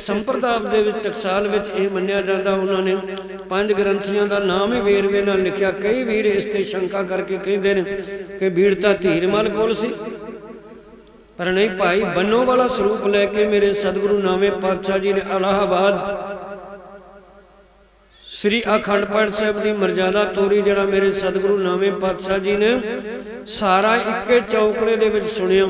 ਸੰਪਰਦਾਇ ਦੇ ਵਿੱਚ ਟਕਸਾਲ ਵਿੱਚ ਇਹ ਮੰਨਿਆ ਜਾਂਦਾ ਉਹਨਾਂ ਨੇ। ਪੰਜ ਗ੍ਰੰਥੀਆਂ ਦਾ ਨਾਮ ਹੀ ਵੇਰਵੇ ਨਾਲ ਲਿਖਿਆ। ਕਈ ਵੀਰ ਇਸ ਤੇ ਸ਼ੰਕਾ ਕਰਕੇ ਕਹਿੰਦੇ ਨੇ ਕਿ ਬੀੜ ਧੀਰਮਲ ਕੋਲ ਸੀ। ਪਰ ਨਹੀਂ, ਭਾਈ ਬੰਨੋ ਵਾਲਾ ਸਰੂਪ ਲੈ ਕੇ ਮੇਰੇ ਸਤਿਗੁਰੂ ਨਾਵੇਂ ਪਾਤਸ਼ਾਹ ਜੀ ਨੇ ਅਲਾਹਾਬਾਦ ਸ੍ਰੀ ਅਖੰਡ ਪਾਠ ਸਾਹਿਬ ਦੀ ਮਰਜ਼ਾਦਾ ਤੋਰੀ ਜਿਹੜਾ ਮੇਰੇ ਸਤਿਗੁਰੂ ਨਾਵੇਂ ਪਾਤਸ਼ਾਹ ਜੀ ਨੇ ਸਾਰਾ ਇੱਕੇ ਚੌਕੜੇ ਦੇ ਵਿੱਚ ਸੁਣਿਆ।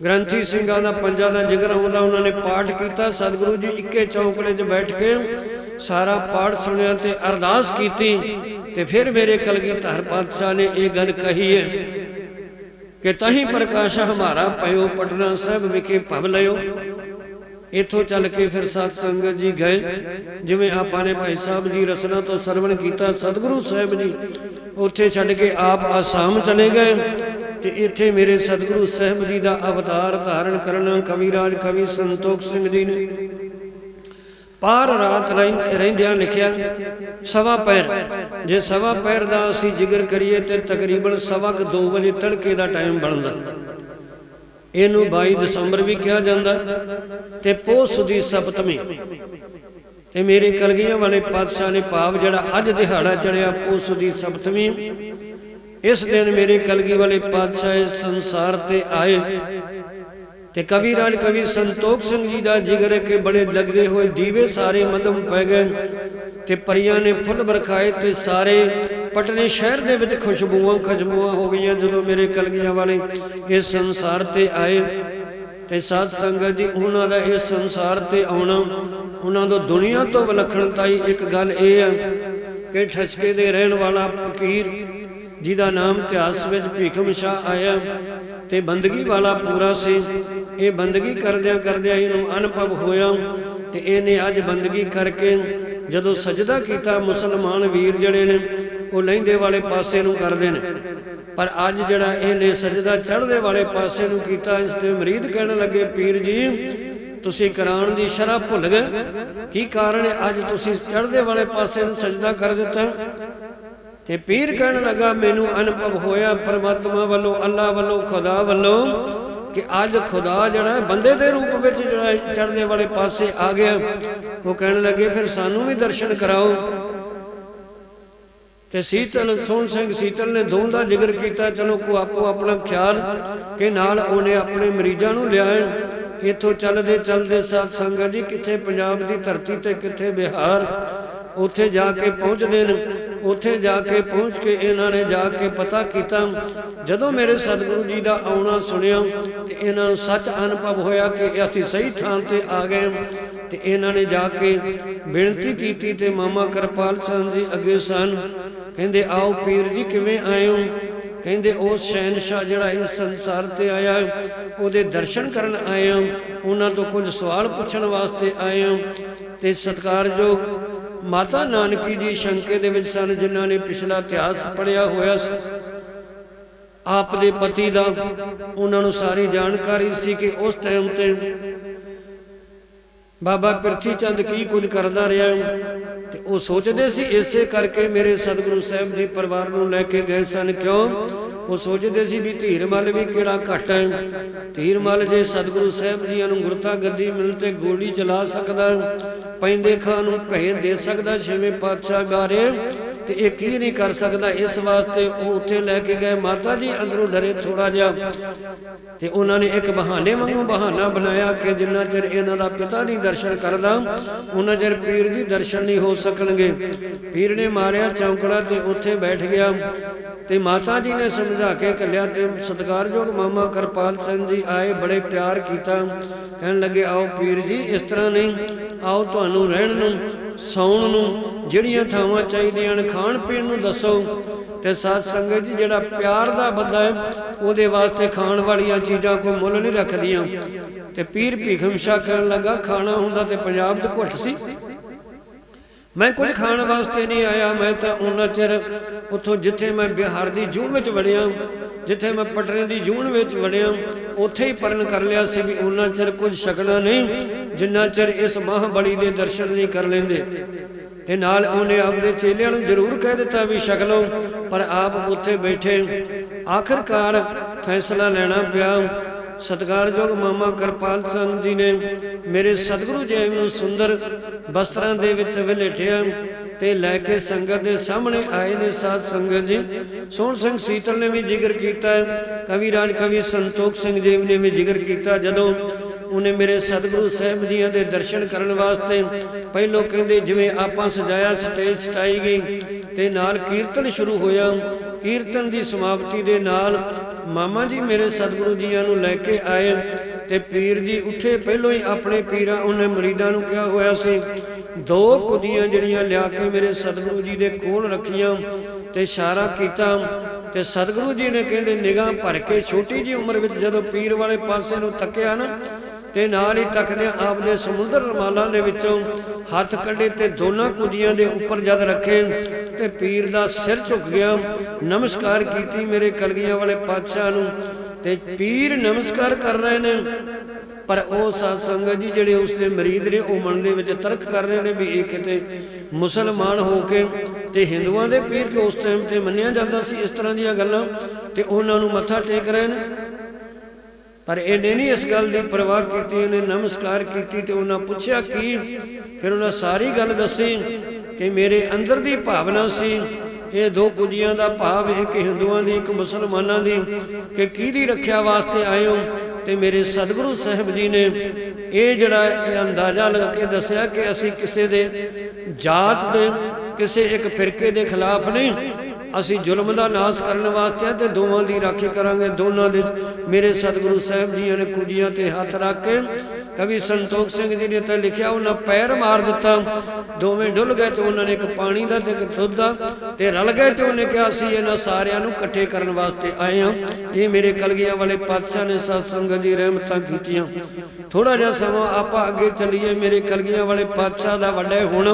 ਗ੍ਰੰਥੀ ਸਿੰਘਾਂ ਦਾ ਪੰਜਾਂ ਦਾ ਜਿਗਰ ਆਉਂਦਾ, ਉਹਨਾਂ ਨੇ ਪਾਠ ਕੀਤਾ, ਸਤਿਗੁਰੂ ਜੀ ਇੱਕੇ ਚੌਂਕੜੇ 'ਚ ਬੈਠ ਕੇ ਸਾਰਾ ਪਾਠ ਸੁਣਿਆ ਤੇ ਅਰਦਾਸ ਕੀਤੀ ਤੇ ਫਿਰ ਮੇਰੇ ਕਲਗੀਧਰ ਪਾਤਸ਼ਾਹ ਨੇ ਇਹ ਗੱਲ ਕਹੀ ਹੈ ਕਿ ਤਹੀਂ ਪ੍ਰਕਾਸ਼ ਹਮਾਰਾ ਪਇਓ, ਪਟਨਾ ਸਾਹਿਬ ਵਿਖੇ ਭਵ ਲਿਓ ਇਥੋਂ ਚੱਲ ਕੇ ਫਿਰ ਸਤ ਸੰਗਤ ਜੀ ਗਏ, ਜਿਵੇਂ ਆਪਾਂ ਨੇ ਭਾਈ ਸਾਹਿਬ ਜੀ ਰਸਨਾ ਤੋਂ ਸਰਵਣ ਕੀਤਾ, ਸਤਿਗੁਰੂ ਸਾਹਿਬ ਜੀ ਉੱਥੇ ਛੱਡ ਕੇ ਆਪ ਆਸਾਮ ਚਲੇ ਗਏ। ਤੇ ਇੱਥੇ ਮੇਰੇ ਸਤਿਗੁਰੂ ਸਾਹਿਬ ਜੀ ਦਾ ਅਵਤਾਰ ਧਾਰਨ ਕਰਨਾ, ਕਵਿਰਾਜ ਕਵੀ ਸੰਤੋਖ ਸਿੰਘ ਜੀ ਨੇ ਪਾਰ ਰਾਤ ਰਹਿੰਦਿਆਂ ਲਿਖਿਆ, ਸਵਾ ਪੈਰ। ਜੇ ਸਵਾ ਪੈਰ ਦਾ ਅਸੀਂ ਜ਼ਿਕਰ ਕਰੀਏ ਤੇ ਤਕਰੀਬਨ ਸਵਾ ਕੁ 2 ਵਜੇ ਤੜਕੇ ਦਾ ਟਾਈਮ ਬਣਦਾ। ਇਹਨੂੰ 22 ਦਸੰਬਰ ਵੀ ਕਿਹਾ ਜਾਂਦਾ ਤੇ ਪੋਸ ਦੀ ਸਪਤਮੀ। ਤੇ ਮੇਰੇ ਕਲਗੀਆਂ ਵਾਲੇ ਪਾਤਸ਼ਾਹ ਨੇ ਭਾਵ ਜਿਹੜਾ ਅੱਜ ਦਿਹਾੜਾ ਚੜਿਆ, ਪੋਸ ਦੀ ਸਪਤਮੀ ਇਸ ਦਿਨ ਮੇਰੇ ਕਲਗੀ ਵਾਲੇ ਪਾਤਸ਼ਾਹ ਇਸ ਸੰਸਾਰ ਤੇ ਆਏ ਤੇ ਕਵੀ ਰਾਜ ਕਵੀ ਸੰਤੋਖ ਸਿੰਘ ਜੀ ਦਾ ਜਿਗਰ ਕੇ ਬੜੇ ਲੱਗਦੇ ਹੋਏ ਦੀਵੇ ਸਾਰੇ ਮਦਮ ਪੈ ਗਏ ਤੇ ਪਰੀਆਂ ਨੇ ਫੁੱਲ ਬਰਖਾਏ ਤੇ ਸਾਰੇ ਪਟਨੇ ਸ਼ਹਿਰ ਦੇ ਵਿੱਚ ਖੁਸ਼ਬੂਆਂ ਖੁਸ਼ਬੂਆਂ ਹੋ ਗਈਆਂ ਜਦੋਂ ਮੇਰੇ ਕਲਗੀਆਂ ਵਾਲੇ ਇਸ ਸੰਸਾਰ ਤੇ ਆਏ ਤੇ ਸਾਧ ਸੰਗਤ ਜੀ, ਉਹਨਾਂ ਦਾ ਇਸ ਸੰਸਾਰ ਤੇ ਆਉਣਾ, ਉਹਨਾਂ ਤੋਂ ਦੁਨੀਆ ਤੋਂ ਵਿਲੱਖਣਤਾ ਹੀ ਇੱਕ ਗੱਲ ਇਹ ਹੈ ਕਿ ਠਸਕੇ ਦੇ ਰਹਿਣ ਵਾਲਾ ਫਕੀਰ ਜਿਹਦਾ ਨਾਮ ਇਤਿਹਾਸ ਵਿੱਚ ਭੀਖਮ ਸ਼ਾਹ ਆਇਆ ਤੇ ਬੰਦਗੀ ਵਾਲਾ ਪੂਰਾ ਸੀ। ਇਹ ਬੰਦਗੀ ਕਰਦਿਆਂ ਕਰਦਿਆਂ ਇਹਨੂੰ ਅਨੁਭਵ ਹੋਇਆ ਤੇ ਇਹਨੇ ਅੱਜ ਬੰਦਗੀ ਕਰਕੇ ਜਦੋਂ ਸਜਦਾ ਕੀਤਾ, ਮੁਸਲਮਾਨ ਵੀਰ ਜਿਹੜੇ ਨੇ, ਉਹ ਲਹਿੰਦੇ ਵਾਲੇ ਪਾਸੇ ਨੂੰ ਕਰਦੇ ਨੇ। ਪਰ ਅੱਜ ਜਿਹੜਾ ਇਹਨੇ ਸਜਦਾ ਚੜ੍ਹਦੇ ਵਾਲੇ ਪਾਸੇ ਨੂੰ ਕੀਤਾ, ਇਸ ਦੇ ਮਰੀਦ ਕਹਿਣ ਲੱਗੇ, ਪੀਰ ਜੀ, ਤੁਸੀਂ ਕਰਾਨ ਦੀ ਸ਼ਰ੍ਹਾ ਭੁੱਲ ਗਏ। ਕੀ ਕਾਰਨ ਹੈ? ਅੱਜ ਤੁਸੀਂ ਚੜ੍ਹਦੇ ਵਾਲੇ ਪਾਸੇ ਨੂੰ ਸਜਦਾ ਕਰ ਦਿੱਤਾ। ਤੇ ਪੀਰ ਕਹਿਣ ਲੱਗਾ, ਮੈਨੂੰ ਅਨੁਭਵ ਹੋਇਆ ਪਰਮਾਤਮਾ ਵੱਲੋਂ, ਅੱਲਾ ਵੱਲੋਂ, ਖੁਦਾ ਵੱਲੋਂ ਕਿ ਅੱਜ ਖੁਦਾ ਜਿਹੜਾ ਬੰਦੇ ਦੇ ਰੂਪ ਵਿੱਚ ਜਿਹੜਾ ਚੜ੍ਹਦੇ ਵਾਲੇ ਪਾਸੇ ਆ ਗਿਆ। ਉਹ ਕਹਿਣ ਲੱਗੇ, ਫਿਰ ਸਾਨੂੰ ਵੀ ਦਰਸ਼ਨ ਕਰਾਓ। ਤੇ ਸੀਤਲ, ਸੋਹਣ ਸਿੰਘ ਸੀਤਲ ਨੇ ਦੋਹਾਂ ਦਾ ਜ਼ਿਕਰ ਕੀਤਾ, ਚਲੋ ਕੋ ਆਪੋ ਆਪਣਾ ਖਿਆਲ ਕਿ ਨਾਲ ਉਹਨੇ ਆਪਣੇ ਮਰੀਜ਼ਾਂ ਨੂੰ ਲਿਆਏ ਇੱਥੋਂ ਚੱਲਦੇ ਚੱਲਦੇ ਸਾਧ ਸੰਗਤ ਜੀ, ਕਿੱਥੇ ਪੰਜਾਬ ਦੀ ਧਰਤੀ ਤੇ, ਕਿੱਥੇ ਬਿਹਾਰ, ਉੱਥੇ ਜਾ ਕੇ ਪਹੁੰਚਦੇ ਨੇ। ਉੱਥੇ ਜਾ ਕੇ ਪਹੁੰਚ ਕੇ ਇਹਨਾਂ ਨੇ ਜਾ ਕੇ ਪਤਾ ਕੀਤਾ। ਜਦੋਂ ਮੇਰੇ ਸਤਿਗੁਰੂ ਜੀ ਦਾ ਆਉਣਾ ਸੁਣਿਆ ਤੇ ਇਹਨਾਂ ਨੂੰ ਸੱਚ ਅਨੁਭਵ ਹੋਇਆ ਕਿ ਅਸੀਂ ਸਹੀ ਥਾਂ ਤੇ ਆ ਗਏ। ਤੇ ਇਹਨਾਂ ਨੇ ਜਾ ਕੇ ਬੇਨਤੀ ਕੀਤੀ ਤੇ ਮਾਮਾ ਕਿਰਪਾਲ ਚੰਦ ਜੀ ਅੱਗੇ ਸਨ। ਕਹਿੰਦੇ, ਆਓ ਪੀਰ ਜੀ, ਕਿਵੇਂ ਆਏ ਹੋ ਕਹਿੰਦੇ, ਉਹ ਸ਼ਹਿਨशाह ਜਿਹੜਾ ਇਸ ਸੰਸਾਰ ਤੇ ਆਇਆ, ਉਹਦੇ ਦਰਸ਼ਨ ਕਰਨ ਆਏ ਹਾਂ ਉਹਨਾਂ ਤੋਂ ਕੁਝ ਸਵਾਲ ਪੁੱਛਣ ਵਾਸਤੇ ਆਏ ਹਾਂ ਤੇ ਸਤਿਕਾਰਯੋਗ ਮਾਤਾ ਨਾਨਕੀ ਜੀ ਸ਼ੰਕੇ ਦੇ ਵਿੱਚ ਸਨ, ਜਿਨ੍ਹਾਂ ਨੇ ਪਿਛਲਾ ਇਤਿਹਾਸ ਪੜਿਆ ਹੋਇਆ ਸੀ। ਆਪ ਦੇ ਪਤੀ ਦਾ ਉਹਨਾਂ ਨੂੰ ਸਾਰੀ ਜਾਣਕਾਰੀ ਸੀ ਕਿ ਉਸ ਟਾਈਮ ਤੇ ਬਾਬਾ ਪ੍ਰਿਥੀ ਚੰਦ ਕੀ ਕੁਝ ਕਰਦਾ ਰਿਹਾ ਤੇ ਉਹ ਸੋਚਦੇ ਸੀ ਇਸੇ ਕਰਕੇ ਮੇਰੇ ਸਤਿਗੁਰੂ ਸਾਹਿਬ ਜੀ ਪਰਿਵਾਰ ਨੂੰ ਲੈ ਕੇ ਗਏ ਸਨ। ਕਿਉਂ? ਉਹ ਸੋਚਦੇ ਸੀ ਵੀ ਧੀਰਮਲ ਵੀ ਕਿਹੜਾ ਘਟ ਹੈ। ਧੀਰਮਲ ਜੇ ਸਤਿਗੁਰੂ ਸਾਹਿਬ ਜੀਆਂ ਨੂੰ ਗੁਰਤਾ ਗੱਦੀ ਮਿਲ ਤੇ ਗੋਲੀ ਚਲਾ ਸਕਦਾ, ਪੈਂਦੇ ਖਾਂ ਨੂੰ ਭੈ ਦੇ ਸਕਦਾ, ਛੇਵੇਂ ਪਾਤਸ਼ਾਹ ਬਾਰੇ ਤੇ ਇਹ ਕੀ ਨਹੀਂ ਕਰ ਸਕਦਾ? ਇਸ ਵਾਸਤੇ ਉਹ ਉੱਥੇ ਲੈ ਕੇ ਗਏ। ਮਾਤਾ ਜੀ, ਅੰਦਰੋਂ ਡਰੇ ਥੋੜਾ ਜਿਹਾ। ਤੇ ਉਹਨਾਂ ਨੇ ਇੱਕ ਬਹਾਨੇ ਵਾਂਗੂ ਬਹਾਨਾ ਬਣਾਇਆ ਕਿ ਜਿੰਨਾ ਚਿਰ ਇਹਨਾਂ ਦਾ ਪਿਤਾ ਨਹੀਂ ਦਰਸ਼ਨ ਕਰਦਾ, ਉਹਨਾਂ ਚਿਰ ਪੀਰ ਜੀ ਦਰਸ਼ਨ ਨਹੀਂ ਹੋ ਸਕਣਗੇ। ਪੀਰ ਨੇ ਮਾਰਿਆ ਚੌਂਕੜਾ ਤੇ ਉੱਥੇ ਬੈਠ ਗਿਆ। ਤੇ ਮਾਤਾ ਜੀ ਨੇ ਸਮਝਾ ਕੇ ਕੱਲਿਆ ਤੇ ਸਤਿਕਾਰਯੋਗ ਮਾਮਾ ਕਿਰਪਾਲ ਸਿੰਘ ਜੀ ਆਏ, ਬੜੇ ਪਿਆਰ ਕੀਤਾ। ਕਹਿਣ ਲੱਗੇ, ਆਓ ਪੀਰ ਜੀ, ਇਸ ਤਰ੍ਹਾਂ ਨਹੀਂ। ਆਓ ਤੁਹਾਨੂੰ ਰਹਿਣ ਨੂੰ ਸੌਣ ਨੂੰ ਜਿਹੜੀਆਂ ਥਾਵਾਂ ਚਾਹੀਦੀਆਂ ਹਨ, ਖਾਣ ਪੀਣ ਨੂੰ ਦੱਸੋ। ਤੇ ਸਾਧ ਸੰਗਤ ਜੀ, ਜਿਹੜਾ ਪਿਆਰ ਦਾ ਬੰਦਾ ਹੈ, ਉਹਦੇ ਵਾਸਤੇ ਖਾਣ ਵਾਲੀਆਂ ਚੀਜ਼ਾਂ ਕੋਈ ਮੁੱਲ ਨਹੀਂ ਰੱਖਦੀਆਂ। ਤੇ ਪੀਰ ਭੀਖਮ ਸ਼ਾਹ ਕਹਿਣ ਲੱਗਾ, ਖਾਣਾ ਹੁੰਦਾ ਤੇ ਪੰਜਾਬ 'ਚ ਘੁੱਟ ਸੀ। ਮੈਂ ਕੁਝ ਖਾਣ ਵਾਸਤੇ ਨਹੀਂ ਆਇਆ, ਮੈਂ ਤਾਂ ਉਹਨਾਂ ਚਿਰ ਉੱਥੋਂ ਜਿੱਥੇ ਮੈਂ ਬਿਹਾਰ ਦੀ ਜੂਨ ਵਿੱਚ ਵੜਿਆ, ਜਿੱਥੇ ਮੈਂ ਪਟਨੇ ਦੀ ਜੂਨ ਵਿੱਚ ਵੜਿਆ ਉੱਥੇ ਹੀ ਪਰਨ ਕਰ ਲਿਆ ਸੀ ਵੀ ਉਹਨਾਂ ਚਿਰ ਕੁਝ ਛਕਣਾ ਨਹੀਂ, ਜਿੰਨਾ ਚਿਰ ਇਸ ਮਹਾਬਲੀ ਦੇ ਦਰਸ਼ਨ ਨਹੀਂ ਕਰ ਲੈਂਦੇ। ਤੇ ਨਾਲ ਉਹਨੇ ਆਪਦੇ ਚੇਲਿਆਂ ਨੂੰ ਜ਼ਰੂਰ ਕਹਿ ਦਿੱਤਾ ਵੀ ਛਕ ਲਓ, ਪਰ ਆਪ ਉੱਥੇ ਬੈਠੇ। ਆਖਰਕਾਰ ਫੈਸਲਾ ਲੈਣਾ ਪਿਆ। ਸਤਿਕਾਰਯੋਗ ਮਾਮਾ ਕਿਰਪਾਲ ਸਿੰਘ ਜੀ ਨੇ ਮੇਰੇ ਸਤਿਗੁਰੂ ਜੀ ਨੂੰ ਸੁੰਦਰ ਵਸਤਰਾਂ ਦੇ ਵਿੱਚ ਵਲੇਟਿਆ। ਤੇ ਲੈ ਕੇ ਸੰਗਤ ਦੇ ਸਾਹਮਣੇ ਆਏ ਨੇ ਸਾਧ ਸੰਗਤ ਜੀ। ਸੋਹਣ ਸਿੰਘ ਸੀਤਲ ਨੇ ਵੀ ਜ਼ਿਕਰ ਕੀਤਾ ਹੈ। ਕਵੀ ਰਾਜ ਕਵੀ ਸੰਤੋਖ ਸਿੰਘ ਜੀਵ ਨੇ ਵੀ ਜ਼ਿਕਰ ਕੀਤਾ ਜਦੋਂ ਉਹਨੇ ਮੇਰੇ ਸਤਿਗੁਰੂ ਸਾਹਿਬ ਜੀਆਂ ਦੇ ਦਰਸ਼ਨ ਕਰਨ ਵਾਸਤੇ ਪਹਿਲੋਂ ਕਹਿੰਦੇ, ਜਿਵੇਂ ਆਪਾਂ ਸਜਾਇਆ ਸਟੇਜ ਸਟਾਈ ਗਈ ਤੇ ਨਾਲ ਕੀਰਤਨ ਸ਼ੁਰੂ ਹੋਇਆ। ਕੀਰਤਨ ਦੀ ਸਮਾਪਤੀ ਦੇ ਨਾਲ ਮਾਮਾ ਜੀ ਮੇਰੇ ਸਤਿਗੁਰੂ ਜੀਆਂ ਨੂੰ ਲੈ ਕੇ ਆਏ ਤੇ ਪੀਰ ਜੀ ਉੱਠੇ। ਪਹਿਲੋਂ ਹੀ ਆਪਣੇ ਪੀਰਾਂ ਉਹਨੇ ਮਰੀਦਾਂ ਨੂੰ ਕਿਹਾ ਹੋਇਆ ਸੀ ਦੋ ਕੁਦੀਆਂ ਜਿਹੜੀਆਂ ਲਿਆ ਕੇ ਮੇਰੇ ਸਤਿਗੁਰੂ ਜੀ ਦੇ ਕੋਲ ਰੱਖੀਆਂ ਤੇ ਇਸ਼ਾਰਾ ਕੀਤਾ ਤੇ ਸਤਿਗੁਰੂ ਜੀ ਨੇ ਕਹਿੰਦੇ ਨਿਗਾਹ ਭਰ ਕੇ ਛੋਟੀ ਜੀ ਉਮਰ ਵਿੱਚ ਜਦੋਂ ਪੀਰ ਵਾਲੇ ਪਾਸੇ ਨੂੰ ਤੱਕਿਆ ਨਾ ਤੇ ਨਾਲ ਹੀ ਤੱਕਦਿਆਂ ਆਪਦੇ ਸਮੁੰਦਰ ਰਮਾਲਾਂ ਦੇ ਵਿੱਚੋਂ ਹੱਥ ਕੱਢੇ ਤੇ ਦੋਨਾਂ ਕੁਦੀਆਂ ਦੇ ਉੱਪਰ ਜਦ ਰੱਖੇ ਤੇ ਪੀਰ ਦਾ ਸਿਰ ਝੁਕ ਗਿਆ, ਨਮਸਕਾਰ ਕੀਤੀ ਮੇਰੇ ਕਲਗੀਆਂ ਵਾਲੇ ਪਾਤਸ਼ਾਹ ਨੂੰ ਤੇ ਪੀਰ ਨਮਸਕਾਰ ਕਰ ਰਹੇ ਨੇ। ਪਰ ਉਹ ਸਾਧ ਸੰਗਤ ਜੀ ਜਿਹੜੇ ਉਸ ਦੇ ਮਰੀਦ ਨੇ, ਉਹ ਮਨ ਦੇ ਵਿੱਚ ਤਰਕ ਕਰ ਰਹੇ ਨੇ ਵੀ ਇਹ ਕਿਤੇ ਮੁਸਲਮਾਨ ਹੋ ਕੇ ਤੇ ਹਿੰਦੂਆਂ ਦੇ ਪੀਰ ਕਿ ਉਸ ਟਾਈਮ ਤੇ ਮੰਨਿਆ ਜਾਂਦਾ ਸੀ ਇਸ ਤਰ੍ਹਾਂ ਦੀਆਂ ਗੱਲਾਂ ਤੇ ਉਹਨਾਂ ਨੂੰ ਮੱਥਾ ਟੇਕ ਰਹੇ ਨੇ। ਪਰ ਇਹਨੇ ਨਹੀਂ ਇਸ ਗੱਲ ਦੀ ਪਰਵਾਹ ਕੀਤੀ, ਇਹਨੇ ਨਮਸਕਾਰ ਕੀਤੀ ਤੇ ਉਹਨਾਂ ਪੁੱਛਿਆ ਕੀ? ਫਿਰ ਉਹਨਾਂ ਸਾਰੀ ਗੱਲ ਦੱਸੀ ਕਿ ਮੇਰੇ ਅੰਦਰ ਦੀ ਭਾਵਨਾ ਸੀ ਇਹ ਦੋ ਕੁਜੀਆਂ ਦਾ ਭਾਵ ਇੱਕ ਹਿੰਦੂਆਂ ਦੀ, ਇੱਕ ਮੁਸਲਮਾਨਾਂ ਦੀ ਕਿ ਕਿਹਦੀ ਰੱਖਿਆ ਵਾਸਤੇ ਆਏ ਹੋ? ਤੇ ਮੇਰੇ ਸਤਿਗੁਰੂ ਸਾਹਿਬ ਜੀ ਨੇ ਇਹ ਜਿਹੜਾ ਇਹ ਅੰਦਾਜ਼ਾ ਲਗਾ ਕੇ ਦੱਸਿਆ ਕਿ ਅਸੀਂ ਕਿਸੇ ਦੇ ਜਾਤ ਦੇ, ਕਿਸੇ ਇੱਕ ਫਿਰਕੇ ਦੇ ਖਿਲਾਫ ਨਹੀਂ ਅਸੀਂ ਜ਼ੁਲਮ ਦਾ ਨਾਸ਼ ਕਰਨ ਵਾਸਤੇ ਤੇ ਦੋਵਾਂ ਦੀ ਰਾਖੀ ਕਰਾਂਗੇ। ਦੋਨਾਂ ਦੇ ਮੇਰੇ ਸਤਿਗੁਰੂ ਸਾਹਿਬ ਜੀਆਂ ਨੇ ਕੁੜੀਆਂ ਤੇ ਹੱਥ ਰੱਖ ਕੇ ਕਵੀ ਸੰਤੋਖ ਸਿੰਘ ਜੀ ਨੇ ਤਾਂ ਲਿਖਿਆ, ਉਹਨਾਂ ਪੈਰ ਮਾਰ ਦਿੱਤਾ। ਦੋਵੇਂ ਡੁੱਲ ਗਏ ਤੇ ਉਹਨਾਂ ਨੇ ਇੱਕ ਪਾਣੀ ਦਾ ਤੇ ਇੱਕ ਦੁੱਧ ਦਾ ਤੇ ਰਲ ਗਏ ਤੇ ਉਹਨੇ ਕਿਹਾ, ਅਸੀਂ ਇਹਨਾਂ ਸਾਰਿਆਂ ਨੂੰ ਇਕੱਠੇ ਕਰਨ ਵਾਸਤੇ ਆਏ ਹਾਂ। ਇਹ ਮੇਰੇ ਕਲਗੀਆਂ ਵਾਲੇ ਪਾਤਸ਼ਾਹ ਨੇ ਸਤ ਸੰਗਤ ਦੀ ਰਹਿਮਤਾਂ ਕੀਤੀਆਂ। ਥੋੜਾ ਜਿਹਾ ਸਮਾਂ ਆਪਾਂ ਅੱਗੇ ਚੱਲੀਏ। ਮੇਰੇ ਕਲਗੀਆਂ ਵਾਲੇ ਪਾਤਸ਼ਾਹ ਦਾ ਵੱਡਾ ਹੁਣ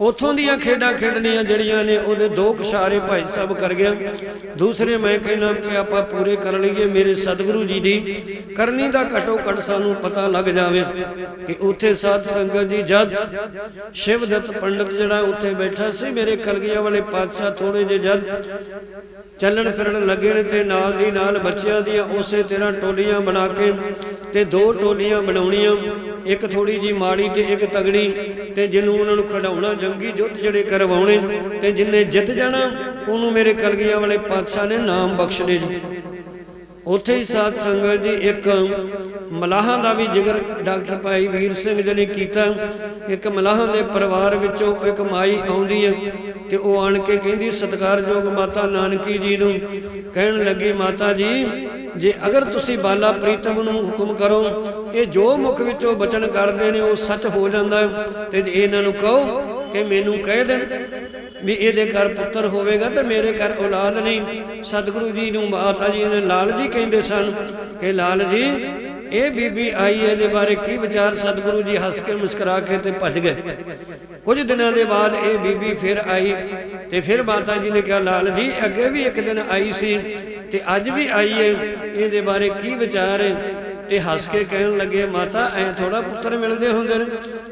ਉਥੋਂ ਦੀਆਂ ਖੇਡਾਂ ਖੇਡਣੀਆਂ ਜਿਹੜੀਆਂ ਨੇ ਉਹਦੇ ਦੋ ਕਿਸ਼ਾਰੇ ਭਾਈ ਸਾਹਿਬ ਕਰ ਗਿਆ ਦੂਸਰੇ ਮੈਂ ਕਹਿੰਦਾ ਕਿ ਆਪਾਂ ਪੂਰੇ ਕਰ ਲਈਏ ਮੇਰੇ ਸਤਿਗੁਰੂ ਜੀ ਦੀ। ਕਰਨੀ ਦਾ ਘਟੋ ਘਟ ਸਾਨੂੰ ਪਤਾ ਲੱਗ ਜਾਵੇ ਕਿ ਉੱਥੇ ਸਾਧ ਸੰਗਤ ਜੀ ਜਦ ਸ਼ਿਵਦੱਤ ਪੰਡਤ ਜਿਹੜਾ ਉੱਥੇ ਬੈਠਾ ਸੀ, ਮੇਰੇ ਕਲਗੀਆਂ ਵਾਲੇ ਪਾਤਸ਼ਾਹ ਥੋੜੇ ਜਿਹੇ ਜਦ ਚੱਲਣ ਫਿਰਨ ਲੱਗੇ ਨੇ ਤੇ ਨਾਲ ਦੀ ਨਾਲ ਬੱਚਿਆਂ ਦੀਆਂ ਉਸੇ ਤਰ੍ਹਾਂ ਟੋਲੀਆਂ ਬਣਾ ਕੇ ਤੇ ਦੋ ਟੋਲੀਆਂ ਬਣਾਉਣੀਆਂ। ਇੱਕ ਥੋੜੀ ਜੀ ਮਾੜੀ ਤੇ ਇੱਕ ਤਗੜੀ ਤੇ ਜਿਹਨੂੰ ਉਹਨਾਂ ਨੂੰ ਖੜਾਉਣਾ ਜੰਗੀ ਯੁੱਧ ਜਿਹੜੇ ਕਰਵਾਉਣੇ ਤੇ ਜਿੰਨੇ ਜਿੱਤ ਜਾਣਾ, ਉਹਨੂੰ ਮੇਰੇ ਕਲਗੀਆਂ ਵਾਲੇ ਪਾਤਸ਼ਾਹ ਨੇ ਨਾਮ ਬਖਸ਼ਣੇ ਜੀ। ਉੱਥੇ ਹੀ ਸਾਧ ਸੰਗਤ ਜੀ ਇੱਕ ਮਲਾਹਾਂ ਦਾ ਵੀ ਜ਼ਿਕਰ ਡਾਕਟਰ ਭਾਈ ਵੀਰ ਸਿੰਘ ਜੀ ਨੇ ਕੀਤਾ। ਇੱਕ ਮਲਾਹਾਂ ਦੇ ਪਰਿਵਾਰ ਵਿੱਚੋਂ ਇੱਕ ਮਾਈ ਆਉਂਦੀ ਹੈ ਤੇ ਉਹ ਆਣ ਕੇ ਕਹਿੰਦੀ, ਸਤਿਕਾਰਯੋਗ ਮਾਤਾ ਨਾਨਕੀ ਜੀ ਨੂੰ ਕਹਿਣ ਲੱਗੀ, ਮਾਤਾ ਜੀ ਜੇ ਅਗਰ ਤੁਸੀਂ ਬਾਲਾ ਪ੍ਰੀਤਮ ਨੂੰ ਹੁਕਮ ਕਰੋ, ਇਹ ਜੋ ਮੁਖ ਵਿੱਚੋਂ ਬਚਨ ਕਰਦੇ ਨੇ, ਉਹ ਸੱਚ ਹੋ ਜਾਂਦਾ ਹੈ। ਤੇ ਜੇ ਇਹਨਾਂ ਨੂੰ ਕਹੋ ਕਿ ਮੈਨੂੰ ਕਹਿ ਦੇਣ ਵੀ ਇਹਦੇ ਘਰ ਪੁੱਤਰ ਹੋਵੇਗਾ, ਤੇ ਮੇਰੇ ਘਰ ਔਲਾਦ ਨਹੀਂ। ਸਤਿਗੁਰੂ ਜੀ ਨੂੰ ਮਾਤਾ ਜੀ ਨੇ ਲਾਲ ਜੀ ਕਹਿੰਦੇ ਸਨ ਕਿ ਲਾਲ ਜੀ, ਇਹ ਬੀਬੀ ਆਈ ਹੈ ਇਹਦੇ ਬਾਰੇ ਕੀ ਵਿਚਾਰ ਸਤਿਗੁਰੂ ਜੀ ਹੱਸ ਕੇ ਮੁਸਕਰਾ ਕੇ ਤੇ ਭੱਜ ਗਏ। ਕੁਝ ਦਿਨਾਂ ਦੇ ਬਾਅਦ ਇਹ ਬੀਬੀ ਫਿਰ ਆਈ ਤੇ ਫਿਰ ਮਾਤਾ ਜੀ ਨੇ ਕਿਹਾ, ਲਾਲ ਜੀ, ਅੱਗੇ ਵੀ ਇੱਕ ਦਿਨ ਆਈ ਸੀ। ਤੇ ਅੱਜ ਵੀ ਆਈ ਹੈ ਇਹਦੇ ਬਾਰੇ ਕੀ ਵਿਚਾਰ ਹੈ ਤੇ ਹੱਸ ਕੇ ਕਹਿਣ ਲੱਗੇ, ਮਾਤਾ, ਐ ਥੋੜਾ ਪੁੱਤਰ ਮਿਲਦੇ ਹੁੰਦੇ ਨੇ।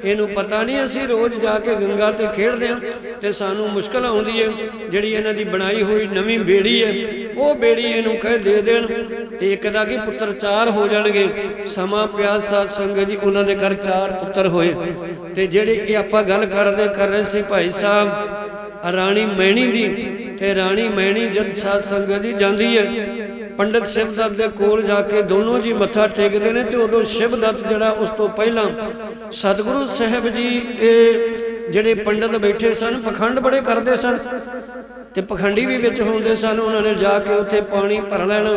ਇਹਨੂੰ ਪਤਾ ਨਹੀਂ ਅਸੀਂ ਰੋਜ਼ ਜਾ ਕੇ ਗੰਗਾ ਤੇ ਖੇਡਦੇ ਹਾਂ ਤੇ ਸਾਨੂੰ ਮੁਸ਼ਕਲ ਆਉਂਦੀ ਹੈ ਜਿਹੜੀ ਇਹਨਾਂ ਦੀ ਬਣਾਈ ਹੋਈ ਨਵੀਂ ਬੇੜੀ ਹੈ ਉਹ ਬੇੜੀ ਇਹਨੂੰ ਕਹਿ ਦੇ ਦੇਣ। ਤੇ ਇੱਕ ਦਾ ਕੀ ਪੁੱਤਰ ਚਾਰ ਹੋ ਜਾਣਗੇ? ਸਮਾਂ ਪਿਆ ਸਾਧ ਸੰਗਤ ਜੀ, ਉਹਨਾਂ ਦੇ ਘਰ ਚਾਰ ਪੁੱਤਰ ਹੋਏ। ਤੇ ਜਿਹੜੇ ਇਹ ਆਪਾਂ ਗੱਲ ਕਰਦੇ, ਕਰ ਰਹੇ ਸੀ ਭਾਈ ਸਾਹਿਬ ਰਾਣੀ ਮੈਣੀ ਦੀ ਤੇ ਰਾਣੀ ਮੈਣੀ ਜਦ ਸਾਧ ਸੰਗਤ ਜੀ ਜਾਂਦੀ ਹੈ, ਪੰਡਤ ਸ਼ਿਵਦੱਤ ਦੇ ਕੋਲ ਜਾ ਕੇ ਦੋਨੋਂ ਜੀ ਮੱਥਾ ਟੇਕਦੇ ਨੇ ਤੇ ਉਦੋਂ ਸ਼ਿਵਦੱਤ ਜਿਹੜਾ ਉਸ ਤੋਂ ਪਹਿਲਾਂ ਸਤਿਗੁਰੂ ਸਾਹਿਬ ਜੀ ਇਹ ਜਿਹੜੇ ਪੰਡਤ ਬੈਠੇ ਸਨ, ਪਖੰਡ ਬੜੇ ਕਰਦੇ ਸਨ ਤੇ ਪਖੰਡੀ ਵੀ ਵਿੱਚ ਹੁੰਦੇ ਸਨ। ਉਹਨਾਂ ਨੇ ਜਾ ਕੇ ਉੱਥੇ ਪਾਣੀ ਭਰ ਲੈਣਾ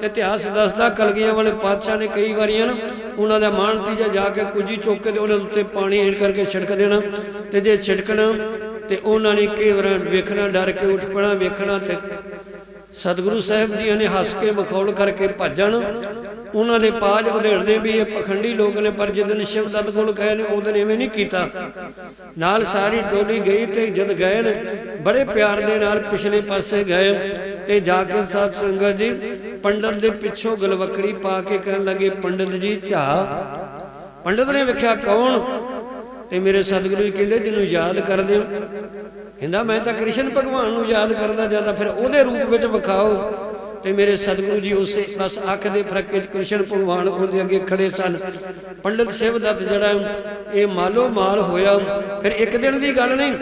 ਤੇ ਇਤਿਹਾਸ ਦੱਸਦਾ, ਕਲਗੀਆਂ ਵਾਲੇ ਪਾਤਸ਼ਾਹ ਨੇ ਕਈ ਵਾਰੀਆਂ ਨਾ ਉਹਨਾਂ ਦਾ ਮਾਣ ਤੀਜਾ ਜਾ ਕੇ ਕੁਝੀ ਚੁੱਕ ਕੇ ਤੇ ਉਹਨਾਂ ਦੇ ਉੱਤੇ ਪਾਣੀ ਏਡ ਕਰਕੇ ਛਿੜਕ ਦੇਣਾ ਤੇ ਜੇ ਛਿੜਕਣਾ ਤੇ ਉਹਨਾਂ ਨੇ ਕਈ ਵੇਖਣਾ, ਡਰ ਕੇ ਉੱਠ ਪਣਾ ਵੇਖਣਾ ਤੇ ਸਤਿਗੁਰੂ ਸਾਹਿਬ ਜੀ ਨੇ ਹੱਸ ਕੇ ਮਖੌਲ ਕਰਕੇ ਭੱਜਣ। ਉਹਨਾਂ ਦੇ ਪਾਜ ਉਧੇੜਦੇ ਵੀ ਇਹ ਪਖੰਡੀ ਲੋਕ ਨੇ, ਪਰ ਜਿੱਦਨ ਸ਼ਿਵਦੱਤ ਕੋਲ ਗਏ ਨੇ ਉਦੋਂ ਐਵੇਂ ਨਹੀਂ ਕੀਤਾ। ਨਾਲ ਸਾਰੀ ਟੋਲੀ ਗਈ ਤੇ ਜਦ ਗਏ ਨੇ, ਬੜੇ ਪਿਆਰ ਦੇ ਨਾਲ ਪਿਛਲੇ ਪਾਸੇ ਗਏ ਤੇ ਜਾ ਕੇ ਸਾਧ ਸੰਗਤ ਜੀ ਪੰਡਤ ਦੇ ਪਿੱਛੋਂ ਗਲਵਕੜੀ ਪਾ ਕੇ ਕਹਿਣ ਲੱਗੇ, ਪੰਡਤ ਜੀ ਝਾ ਪੰਡਤ ਨੇ ਵੇਖਿਆ ਕੌਣ? ਤੇ ਮੇਰੇ ਸਤਿਗੁਰੂ ਜੀ ਕਹਿੰਦੇ, ਜਿਹਨੂੰ ਯਾਦ ਕਰਦੇ ਹੋ। ਕਹਿੰਦਾ, ਮੈਂ ਤਾਂ ਕ੍ਰਿਸ਼ਨ ਭਗਵਾਨ ਨੂੰ ਯਾਦ ਕਰਦਾ ਜਾਂਦਾ ਫਿਰ ਉਹਦੇ ਰੂਪ ਵਿੱਚ ਵਿਖਾਓ। ਤੇ ਮੇਰੇ ਸਤਿਗੁਰੂ ਜੀ ਉਸੇ ਬਸ ਅੱਖ ਦੇ ਫਰਕੇ ਚ ਕ੍ਰਿਸ਼ਨ ਭਗਵਾਨ ਉਹਦੇ ਅੱਗੇ ਖੜੇ ਸਨ। ਪੰਡਿਤ ਸਿਵਦੱਤ ਜਿਹੜਾ, ਇਹ ਮਾਲੋ ਮਾਲ ਹੋਇਆ, ਫਿਰ ਇੱਕ ਦਿਨ ਦੀ ਗੱਲ ਨਹੀਂ।